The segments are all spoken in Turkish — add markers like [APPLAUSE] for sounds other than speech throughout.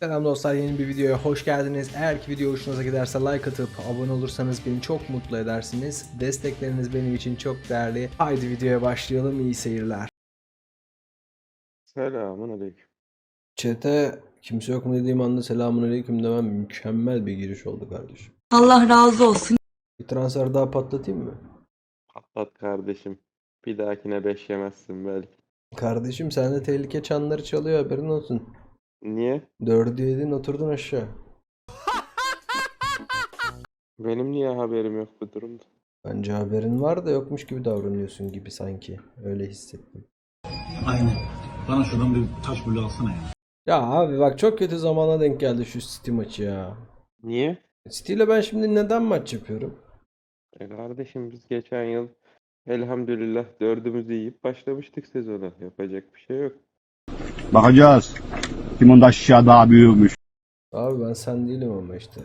Selam dostlar yeni bir videoya hoş geldiniz. Eğer ki video hoşunuza giderse like atıp abone olursanız beni çok mutlu edersiniz. Destekleriniz benim için çok değerli. Haydi videoya başlayalım iyi seyirler. Selamun aleyküm. Çete kimse yok mu dediğim anda selamun aleyküm demem mükemmel bir giriş oldu kardeşim. Allah razı olsun. Bir transfer daha patlatayım mı? Patlat kardeşim. Bir dahakine beş yemezsin belki. Kardeşim sen de tehlike çanları çalıyor haberin olsun. Niye? Dördü yedin oturdun aşağı. [LAUGHS] Benim niye haberim yok bu durumda? Bence haberin var da yokmuş gibi davranıyorsun gibi sanki. Öyle hissettim. Aynen. Bana şuradan bir taş bulu alsana ya. Ya abi bak çok kötü zamana denk geldi şu City maçı ya. Niye? City ile ben şimdi neden maç yapıyorum? E kardeşim biz geçen yıl elhamdülillah dördümüzü yiyip başlamıştık sezona. Yapacak bir şey yok. Bakacağız. Kimin de aşağı daha büyükmüş. Abi ben sen değilim ama işte.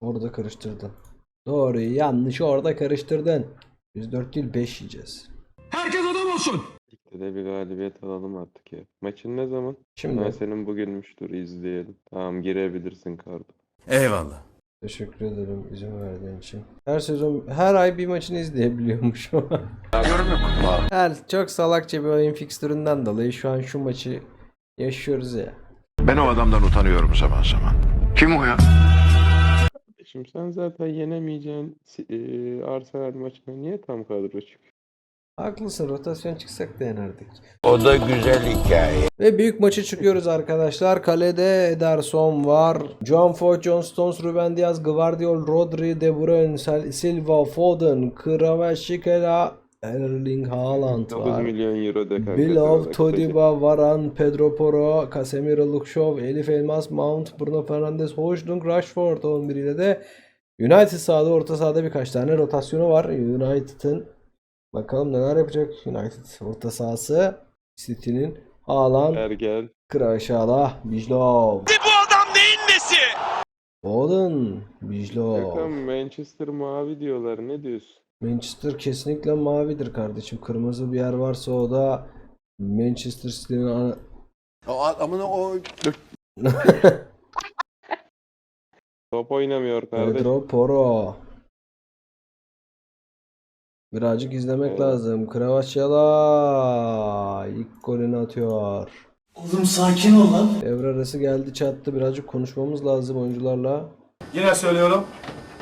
Orada karıştırdın. Doğruyu yanlışı orada karıştırdın. Biz 4 değil 5 yiyeceğiz. Ligde de bir galibiyet alalım artık ya. Maçın ne zaman? Şimdi Ben senin bugünmüş dur izleyelim. Tamam girebilirsin kardo. Eyvallah. teşekkür ederim izin verdiğin için. Her sezon her ay bir maçını izleyebiliyormuş ama. Her çok salakça bir oyun fikstüründen dolayı şu an şu maçı yaşıyoruz ya. Ben o adamdan utanıyorum zaman zaman. Kim o ya? Şimdi sen zaten yenemeyeceğin e, Arsenal maçına niye tam kadro çıkıyor? Haklısın rotasyon çıksak da yenerdik. O da güzel hikaye. Ve büyük maçı çıkıyoruz arkadaşlar. Kalede Ederson var. John Foyt, John Stones, Ruben Diaz, Gvardiol, Rodri, De Bruyne, Silva, Foden, Kvaratskhelia, Erling Haaland 9 var. milyon euro de kanka. Bilov, Todiba, Varan, Pedro Porro, Casemiro, Lukşov, Elif Elmas, Mount, Bruno Fernandes, Hojlund, Rashford 11 ile de United sahada orta sahada birkaç tane rotasyonu var. United'ın bakalım neler yapacak United orta sahası. City'nin Haaland, Ergel. Kraşala, Bijlov. Bu adam neyin nesi? Foden, Bijlov. Yakın Manchester mavi diyorlar. Ne diyorsun? Manchester kesinlikle mavidir kardeşim. Kırmızı bir yer varsa o da Manchester City'nin ana... O adamın [LAUGHS] o... Top oynamıyor kardeş. Pedro Porro. Birazcık izlemek Evet. lazım. Kravaşyala ilk golünü atıyor. Oğlum sakin ol lan. Devre arası geldi çattı. Birazcık konuşmamız lazım oyuncularla. Yine söylüyorum.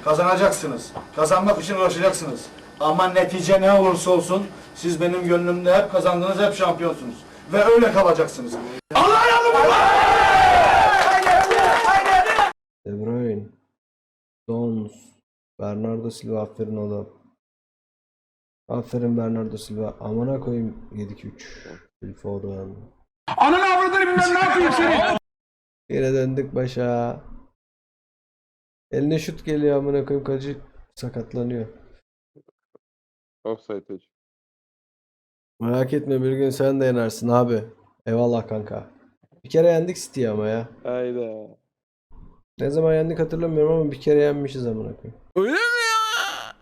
Kazanacaksınız. Kazanmak için uğraşacaksınız. Ama netice ne olursa olsun siz benim gönlümde hep kazandınız, hep şampiyonsunuz. Ve öyle kalacaksınız. De Bruyne. Stones. Bernardo Silva aferin oğlum. Aferin Bernardo Silva. Amına koyayım 7-2-3. Phil Foden. Ananı avradını bilmem ne yapayım seni. Yine döndük başa. Eline şut geliyor amına koyayım kaleci sakatlanıyor. Offside hocam. Merak etme bir gün sen de yenersin abi. Eyvallah kanka. Bir kere yendik City'yi ama ya. Hayda. Ne zaman yendik hatırlamıyorum ama bir kere yenmişiz amına koyayım. Öyle mi ya?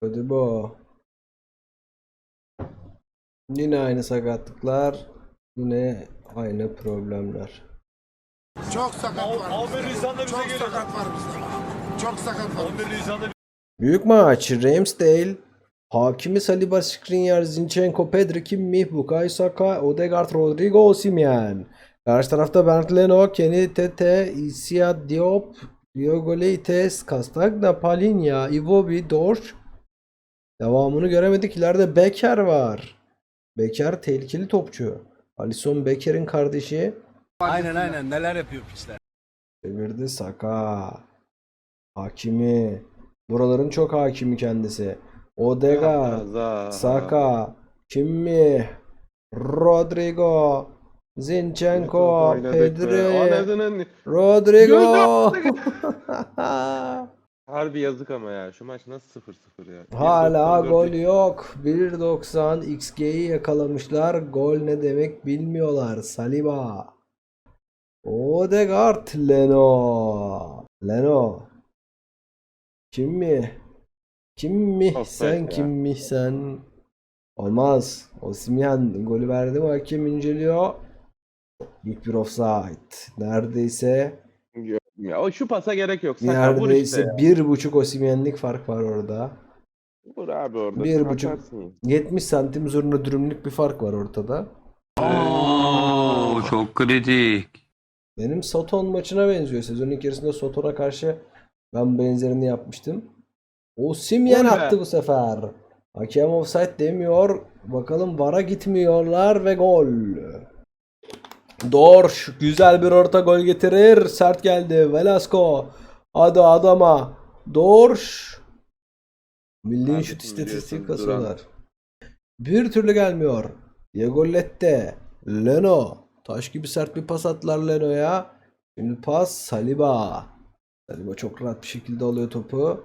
Hadi bu. Yine aynı sakatlıklar. Yine aynı problemler. Çok sakat var. bizde. Çok sakat var bizde. Çok sakat var. Büyük maç. Ramsdale. Hakimi Saliba, Skriniar, Zinchenko, Pedri, Kimmich, Bukayo Saka, Odegaard, Rodrigo, Osimhen. Karşı tarafta Bernd Leno, Kenny Tete, Isia Diop, Diogo Leites, Castagna, Palinha, Iwobi, Dorsch. Devamını göremedik. İleride Becker var. Becker tehlikeli topçu. Alisson Becker'in kardeşi. Aynen aynen neler yapıyor piçler. Çevirdi Saka. Hakimi. Buraların çok hakimi kendisi. Odegaard. Za. Saka. Kimmi. Rodrigo. Zinchenko. Pedri. Rodrigo. [LAUGHS] Harbi yazık ama ya. Şu maç nasıl 0-0 ya? Hala 1.94 gol yok. 1.90 XG'yi yakalamışlar. Gol ne demek bilmiyorlar. Saliba. Odegaard. Leno. Leno. Kim mi? Kim mi? Offside Sen ya. kim mi sen? Olmaz. Osimhen golü verdi mi hakem inceliyor. Büyük bir offside. Neredeyse Ya o şu pasa gerek yok. Saka vur neredeyse işte ya. bir buçuk Osimhen'lik fark var orada. Vur abi orada. Bir Bir buçuk. 70 santim zurna dürümlük bir fark var ortada. Oo, çok kritik. Benim Soton maçına benziyor. Sezonun ilk yarısında Soton'a karşı ben benzerini yapmıştım. Osimhen be. attı bu sefer. Hakem offside demiyor. Bakalım VAR'a gitmiyorlar ve gol. Dorş güzel bir orta gol getirir. Sert geldi. Velasco. Hadi adama. Dorş. Abi şut istatistiği kasıyorlar. Bir türlü gelmiyor. Diego Lette. Leno. Taş gibi sert bir pas attılar Leno'ya. Şimdi pas Saliba. Saliba çok rahat bir şekilde alıyor topu.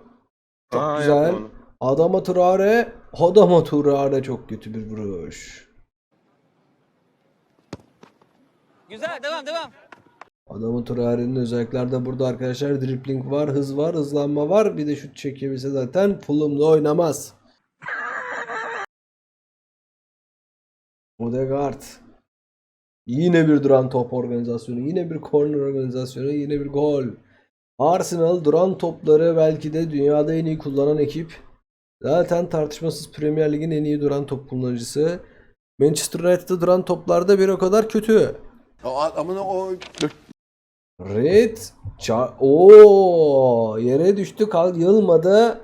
Çok Aa, güzel. Adama Traore. Adama Traore çok kötü bir vuruş. Güzel devam devam. Adamın Traore'nin özellikler de burada arkadaşlar. Dribbling var, hız var, hızlanma var. Bir de şut çekebilse zaten Fulham'da oynamaz. Odegaard. Yine bir duran top organizasyonu, yine bir corner organizasyonu, yine bir gol. Arsenal duran topları belki de dünyada en iyi kullanan ekip. Zaten tartışmasız Premier Lig'in en iyi duran top kullanıcısı. Manchester United'da duran toplarda bir o kadar kötü. O adamın o Red ça Oo yere düştü kalk yılmadı.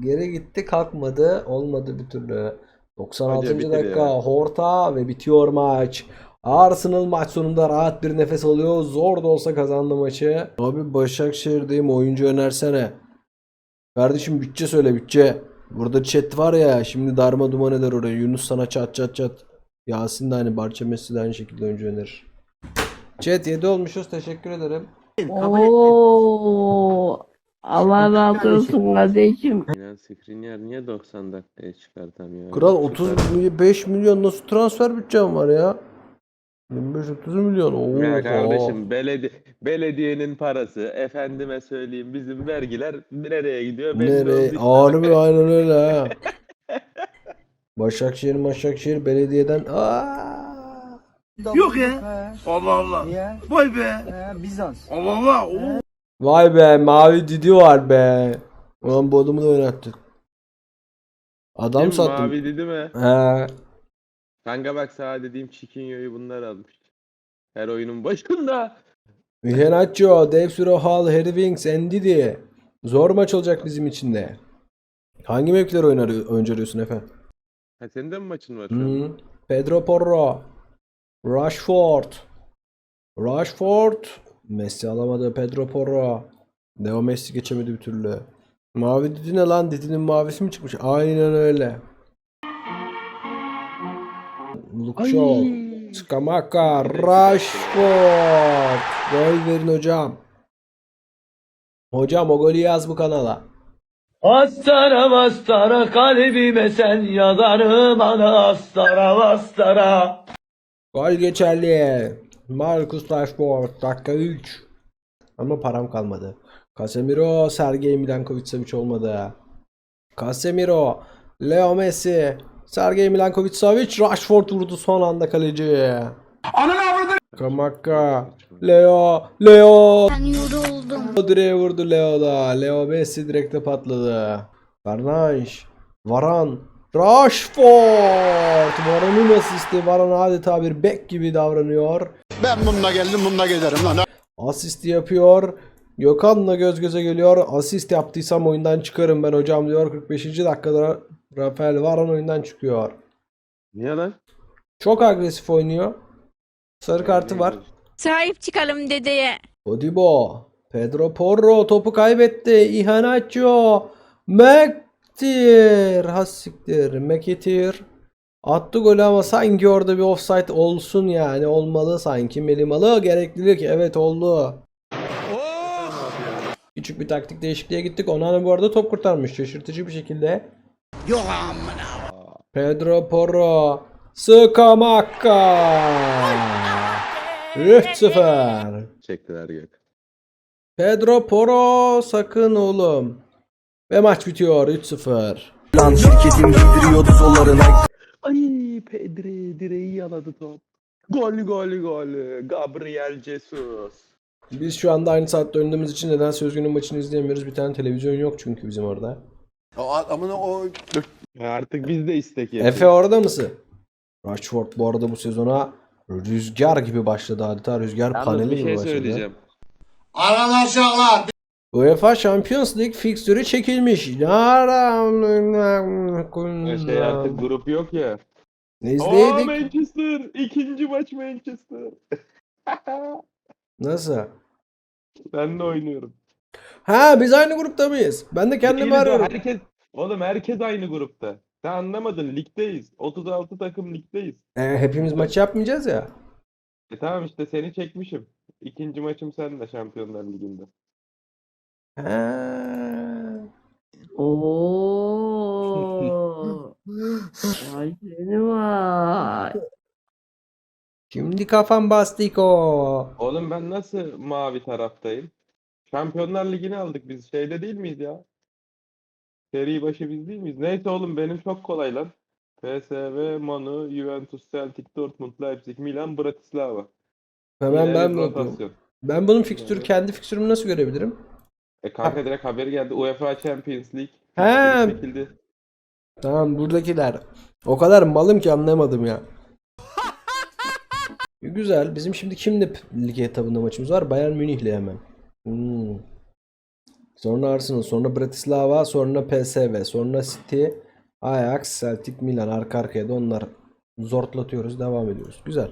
Geri gitti kalkmadı. Olmadı bir türlü. 96. Hoca bitir dakika ya. Horta ve bitiyor maç. Arsenal maç sonunda rahat bir nefes alıyor. Zor da olsa kazandı maçı. Abi Başakşehir'deyim oyuncu önersene. Kardeşim bütçe söyle bütçe. Burada chat var ya şimdi darma duman eder oraya. Yunus sana çat çat çat. Yasin de aynı Barça Messi de aynı şekilde oyuncu önerir. Chat 7 olmuşuz. Teşekkür ederim. Oo, Allah razı olsun kardeşim. Sinan Skriniar niye 90 dakikaya çıkartamıyor? Kral Süper. 35 milyon nasıl transfer bütçem var ya? 25-30 milyon. Oo. Ya kardeşim beledi belediyenin parası efendime söyleyeyim bizim vergiler nereye gidiyor belli oldu Nereye? işte. Harbi aynen öyle ha. Başakşehir, Başakşehir belediyeden Aa! Yok ya. Allah Allah. Vay be. Bizans. Allah Allah. Oo. Vay be mavi Didi var be. Ulan bu adamı da oynattık. Adam Kim sattım. mavi dedi mi? He. Kanka bak sana dediğim Chiquinho'yu bunlar almış. Her oyunun başında. Iheanacho, Dave Surahal, Harry Winks, Ndidi. Zor maç olacak bizim için de. Hangi mevkileri oynar, oyuncu arıyorsun efendim? Ha senin de mi maçın var şu an? Hı. Pedro Porro. Rashford. Rashford. Messi alamadı. Pedro Porro. Leo Messi geçemedi bir türlü. Mavi Didi ne lan? Didi'nin mavisi mi çıkmış? Aynen öyle. Shaw. Skamaka. Rashford. Gol verin hocam. Hocam o golü yaz bu kanala. Astara bastara kalbime sen yazarım ana astara bastara. Gol geçerli. Marcus Rashford dakika 3. Ama param kalmadı. Casemiro, Sergey Milankovic Savic olmadı. Casemiro, Leo Messi, Sergey Milankovic Savic, Rashford vurdu son anda kaleci. Kamaka, Leo, Leo. Ben yoruldum. Direğe vurdu Leo da. Leo Messi direkte patladı. Barnaj. Varan. Rashford. Varan'ın asisti. Varan adeta bir bek gibi davranıyor. Ben bununla geldim bununla giderim lan. Asist yapıyor. Gökhan'la göz göze geliyor. Asist yaptıysam oyundan çıkarım ben hocam diyor. 45. dakikada Rafael Varan oyundan çıkıyor. Niye lan? Çok agresif oynuyor. Sarı kartı var. Sahip çıkalım dedeye. Odibo. Pedro Porro topu kaybetti. Iheanacho. Mektir. Hassiktir. Mekitir. Attı golü ama sanki orada bir offside olsun yani. Olmalı sanki. Melimalı gereklilik. Evet oldu. Küçük bir taktik değişikliğe gittik. Onana bu arada top kurtarmış. Şaşırtıcı bir şekilde. Pedro Porro. Sıkamakka. 3-0. Çektiler gök. Pedro Porro sakın oğlum. Ve maç bitiyor 3-0. Ay Pedri direği yaladı top. Gol gol gol. Gabriel Jesus. Biz şu anda aynı saatte döndüğümüz için neden Sözgün'ün maçını izleyemiyoruz. Bir tane televizyon yok çünkü bizim orada. Amına o Artık biz de istek yapıyoruz. Efe orada mısın? Rashford bu arada bu sezona rüzgar gibi başladı adeta. Rüzgar Yalnız paneli bir gibi şey başladı. söyleyeceğim. Arkadaşlar UEFA Champions League fikstürü çekilmiş. Şey artık grup yok ya. Ne Aa izleyedik? Manchester. ikinci maç Manchester. [LAUGHS] Nasıl? Ben de oynuyorum. Ha biz aynı grupta mıyız? Ben de kendimi Değiliz arıyorum. Herkes, oğlum herkes aynı grupta. Sen anlamadın ligdeyiz. 36 takım ligdeyiz. E, hepimiz maç yapmayacağız ya. E tamam işte seni çekmişim. İkinci maçım seninle Şampiyonlar Ligi'nde. Ha. Oo. Vay seni vay. Şimdi kafam bastiko. Oğlum ben nasıl mavi taraftayım? Şampiyonlar Ligi'ni aldık biz. Şeyde değil miyiz ya? Seri başı biz değil miyiz? Neyse oğlum benim çok kolay lan. PSV, Manu, Juventus, Celtic, Dortmund, Leipzig, Milan, Bratislava. Hemen Yine ben yapıyorum. rotasyon. Ben bunun fikstürü, kendi fikstürümü nasıl görebilirim? E kanka direkt haberi geldi. UEFA Champions League. He. Çekildi. Tamam buradakiler. O kadar malım ki anlamadım ya. Güzel. Bizim şimdi kimle lig etabında maçımız var? Bayern Münih'le hemen. Hmm. Sonra Arsenal, sonra Bratislava, sonra PSV, sonra City, Ajax, Celtic, Milan arka arkaya da onlar zortlatıyoruz, devam ediyoruz. Güzel.